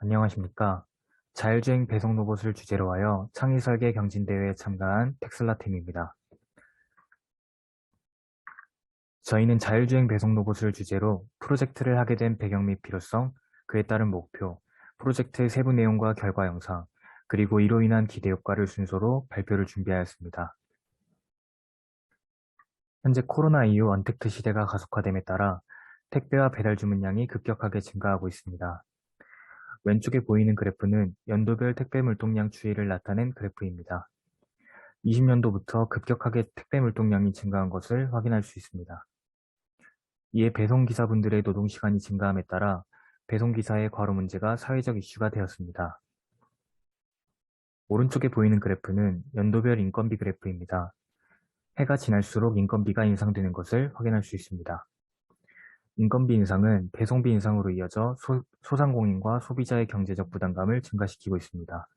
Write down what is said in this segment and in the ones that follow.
안녕하십니까. 자율주행 배송 로봇을 주제로 하여 창의 설계 경진대회에 참가한 텍슬라 팀입니다. 저희는 자율주행 배송 로봇을 주제로 프로젝트를 하게 된 배경 및 필요성, 그에 따른 목표, 프로젝트의 세부 내용과 결과 영상, 그리고 이로 인한 기대 효과를 순서로 발표를 준비하였습니다. 현재 코로나 이후 언택트 시대가 가속화됨에 따라 택배와 배달 주문량이 급격하게 증가하고 있습니다. 왼쪽에 보이는 그래프는 연도별 택배 물동량 추이를 나타낸 그래프입니다. 20년도부터 급격하게 택배 물동량이 증가한 것을 확인할 수 있습니다. 이에 배송기사분들의 노동시간이 증가함에 따라 배송기사의 과로 문제가 사회적 이슈가 되었습니다. 오른쪽에 보이는 그래프는 연도별 인건비 그래프입니다. 해가 지날수록 인건비가 인상되는 것을 확인할 수 있습니다. 인건비 인상은 배송비 인상으로 이어져 소, 소상공인과 소비자의 경제적 부담감을 증가시키고 있습니다.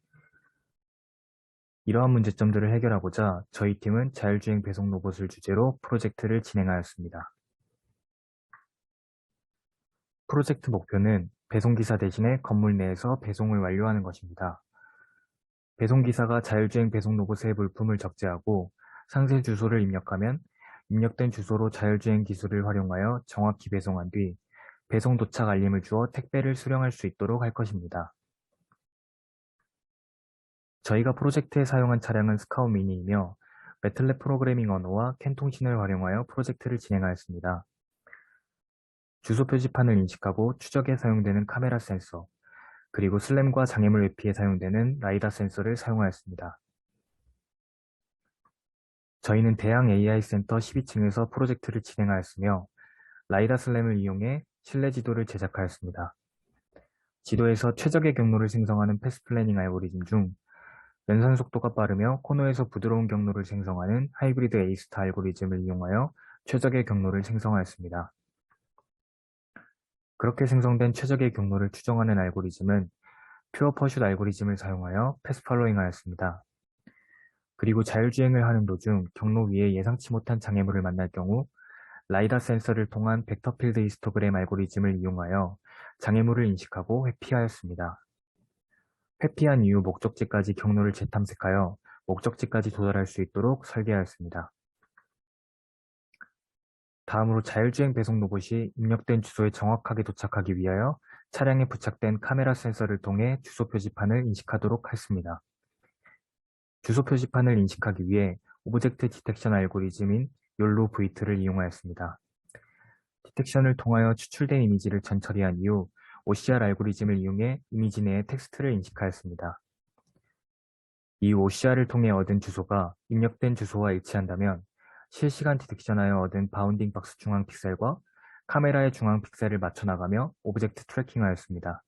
이러한 문제점들을 해결하고자 저희 팀은 자율주행 배송 로봇을 주제로 프로젝트를 진행하였습니다. 프로젝트 목표는 배송기사 대신에 건물 내에서 배송을 완료하는 것입니다. 배송기사가 자율주행 배송 로봇의 물품을 적재하고 상세 주소를 입력하면 입력된 주소로 자율주행 기술을 활용하여 정확히 배송한 뒤 배송 도착 알림을 주어 택배를 수령할 수 있도록 할 것입니다. 저희가 프로젝트에 사용한 차량은 스카우 미니이며 매틀랩 프로그래밍 언어와 캔 통신을 활용하여 프로젝트를 진행하였습니다. 주소 표지판을 인식하고 추적에 사용되는 카메라 센서, 그리고 슬램과 장애물 외피에 사용되는 라이다 센서를 사용하였습니다. 저희는 대양 AI 센터 12층에서 프로젝트를 진행하였으며 라이다 슬램을 이용해 실내 지도를 제작하였습니다. 지도에서 최적의 경로를 생성하는 패스 플래닝 알고리즘 중 연산 속도가 빠르며 코너에서 부드러운 경로를 생성하는 하이브리드 에이스타 알고리즘을 이용하여 최적의 경로를 생성하였습니다. 그렇게 생성된 최적의 경로를 추정하는 알고리즘은 퓨어 퍼슛 알고리즘을 사용하여 패스 팔로잉 하였습니다. 그리고 자율주행을 하는 도중 경로 위에 예상치 못한 장애물을 만날 경우 라이다 센서를 통한 벡터필드 히스토그램 알고리즘을 이용하여 장애물을 인식하고 회피하였습니다. 회피한 이후 목적지까지 경로를 재탐색하여 목적지까지 도달할 수 있도록 설계하였습니다. 다음으로 자율주행 배송 로봇이 입력된 주소에 정확하게 도착하기 위하여 차량에 부착된 카메라 센서를 통해 주소 표지판을 인식하도록 했습니다. 주소 표지판을 인식하기 위해 오브젝트 디텍션 알고리즘인 욜로 V2를 이용하였습니다. 디텍션을 통하여 추출된 이미지를 전처리한 이후 OCR 알고리즘을 이용해 이미지 내에 텍스트를 인식하였습니다. 이 OCR을 통해 얻은 주소가 입력된 주소와 일치한다면 실시간 디텍션하여 얻은 바운딩 박스 중앙 픽셀과 카메라의 중앙 픽셀을 맞춰 나가며 오브젝트 트래킹하였습니다.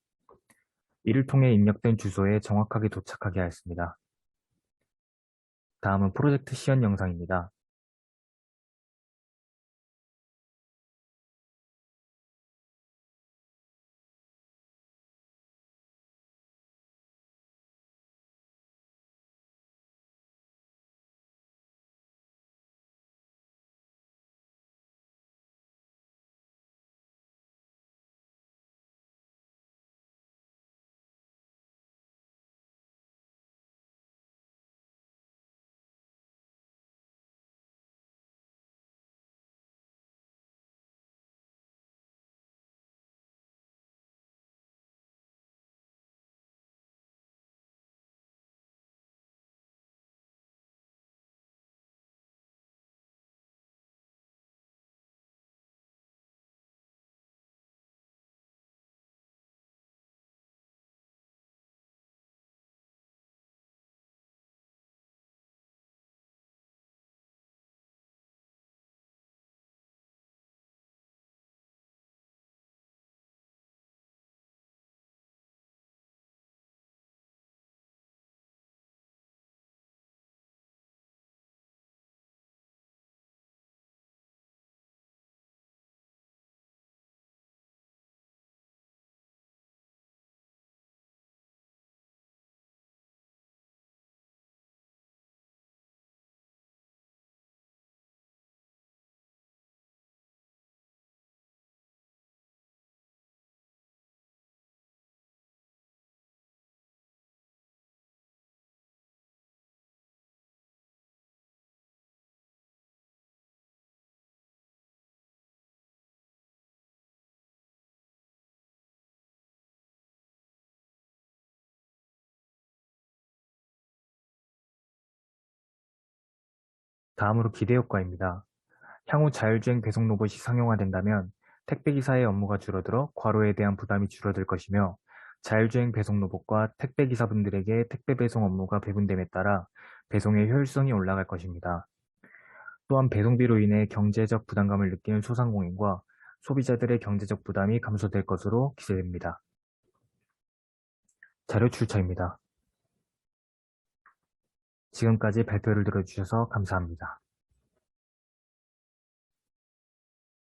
이를 통해 입력된 주소에 정확하게 도착하게 하였습니다. 다음은 프로젝트 시연 영상입니다. 다음으로 기대 효과입니다. 향후 자율주행 배송 로봇이 상용화된다면 택배기사의 업무가 줄어들어 과로에 대한 부담이 줄어들 것이며 자율주행 배송 로봇과 택배기사분들에게 택배 배송 업무가 배분됨에 따라 배송의 효율성이 올라갈 것입니다. 또한 배송비로 인해 경제적 부담감을 느끼는 소상공인과 소비자들의 경제적 부담이 감소될 것으로 기대됩니다. 자료 출처입니다. 지금까지 발표를 들어주셔서 감사합니다.